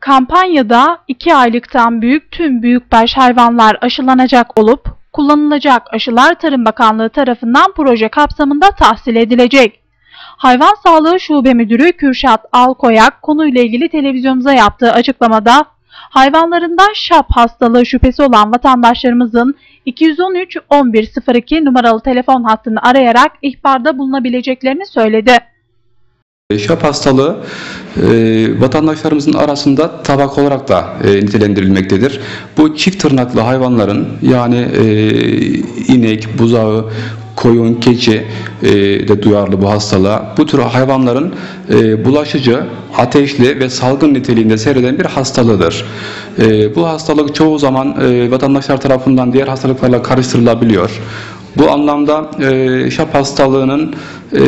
Kampanyada 2 aylıktan büyük tüm büyükbaş hayvanlar aşılanacak olup kullanılacak aşılar Tarım Bakanlığı tarafından proje kapsamında tahsil edilecek. Hayvan Sağlığı Şube Müdürü Kürşat Alkoyak konuyla ilgili televizyonumuza yaptığı açıklamada hayvanlarında şap hastalığı şüphesi olan vatandaşlarımızın 213 1102 numaralı telefon hattını arayarak ihbarda bulunabileceklerini söyledi. Şap hastalığı e, vatandaşlarımızın arasında tabak olarak da e, nitelendirilmektedir. Bu çift tırnaklı hayvanların yani e, inek, buzağı, koyun, keçi e, de duyarlı bu hastalığa. Bu tür hayvanların e, bulaşıcı, ateşli ve salgın niteliğinde seyreden bir hastalığıdır. E, bu hastalık çoğu zaman e, vatandaşlar tarafından diğer hastalıklarla karıştırılabiliyor. Bu anlamda e, şap hastalığının e,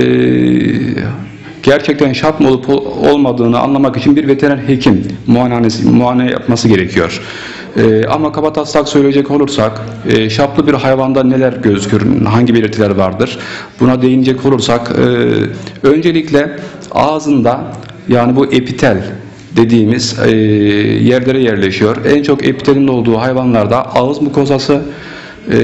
gerçekten şap mı olup olmadığını anlamak için bir veteriner hekim muayenesi, muayene yapması gerekiyor. Ee, ama kabataslak söyleyecek olursak e, şaplı bir hayvanda neler gözükür, hangi belirtiler vardır? Buna değinecek olursak e, öncelikle ağzında yani bu epitel dediğimiz e, yerlere yerleşiyor. En çok epitelin olduğu hayvanlarda ağız mukozası, e,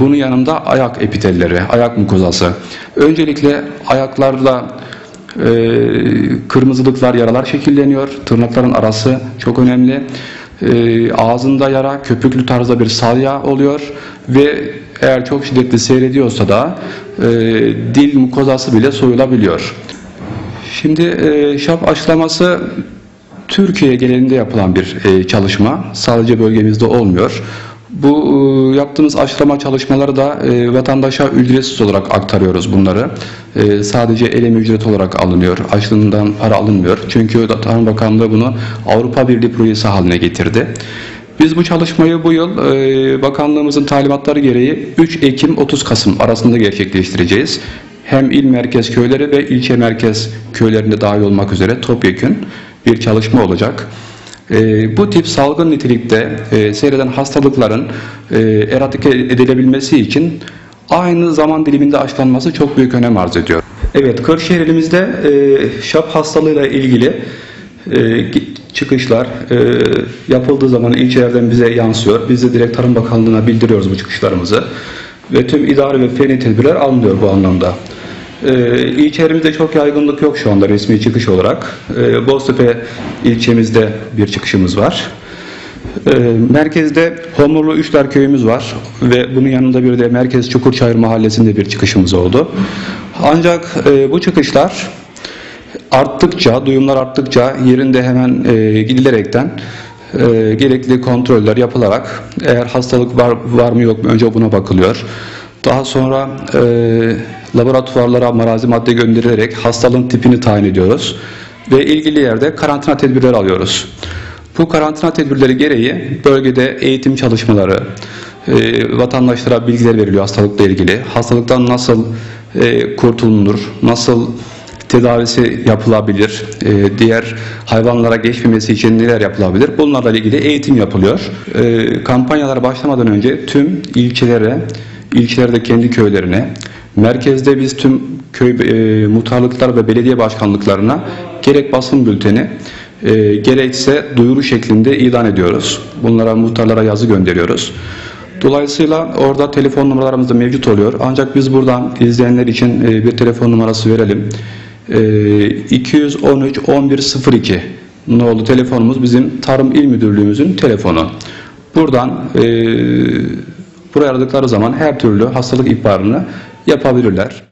bunun yanında ayak epitelleri, ayak mukozası. Öncelikle ayaklarda e, kırmızılıklar, yaralar şekilleniyor. Tırnakların arası çok önemli. E, ağzında yara, köpüklü tarzda bir salya oluyor ve eğer çok şiddetli seyrediyorsa da e, dil mukozası bile soyulabiliyor. Şimdi e, şap aşılaması Türkiye genelinde yapılan bir e, çalışma. Sadece bölgemizde olmuyor. Bu e, yaptığımız aşılama çalışmaları da e, vatandaşa ücretsiz olarak aktarıyoruz bunları. E, sadece elem ücret olarak alınıyor. Aşılığından para alınmıyor. Çünkü Tarım Bakanlığı bunu Avrupa Birliği projesi haline getirdi. Biz bu çalışmayı bu yıl bakanlığımızın talimatları gereği 3 Ekim 30 Kasım arasında gerçekleştireceğiz. Hem il merkez köyleri ve ilçe merkez köylerinde dahil olmak üzere topyekün bir çalışma olacak. E, bu tip salgın nitelikte e, seyreden hastalıkların e, eradike edilebilmesi için aynı zaman diliminde aşılanması çok büyük önem arz ediyor. Evet, Kırşehir ilimizde e, şap hastalığıyla ilgili e, çıkışlar e, yapıldığı zaman ilçelerden bize yansıyor. Biz de direkt Tarım Bakanlığı'na bildiriyoruz bu çıkışlarımızı. Ve tüm idari ve feni tedbirler alınıyor bu anlamda. Ee, çok yaygınlık yok şu anda resmi çıkış olarak. Ee, Boztepe ilçemizde bir çıkışımız var. Ee, merkezde Homurlu Üçler köyümüz var ve bunun yanında bir de Merkez Çukurçayır mahallesinde bir çıkışımız oldu. Ancak e, bu çıkışlar arttıkça, duyumlar arttıkça yerinde hemen e, gidilerekten e, gerekli kontroller yapılarak eğer hastalık var, var mı yok mu önce buna bakılıyor. Daha sonra e, laboratuvarlara marazi madde gönderilerek hastalığın tipini tayin ediyoruz ve ilgili yerde karantina tedbirleri alıyoruz. Bu karantina tedbirleri gereği bölgede eğitim çalışmaları, e, vatandaşlara bilgiler veriliyor hastalıkla ilgili. Hastalıktan nasıl e, kurtulunur, nasıl tedavisi yapılabilir, e, diğer hayvanlara geçmemesi için neler yapılabilir bunlarla ilgili eğitim yapılıyor. E, kampanyalar başlamadan önce tüm ilçelere, ilçelerde kendi köylerine, merkezde biz tüm köy e, muhtarlıklar ve belediye başkanlıklarına gerek basın bülteni, e, gerekse duyuru şeklinde ilan ediyoruz. Bunlara muhtarlara yazı gönderiyoruz. Dolayısıyla orada telefon numaralarımız da mevcut oluyor. Ancak biz buradan izleyenler için e, bir telefon numarası verelim. E, 213 1102 nolu telefonumuz bizim Tarım İl Müdürlüğümüzün telefonu. Buradan e, buraya aradıkları zaman her türlü hastalık ihbarını yapabilirler.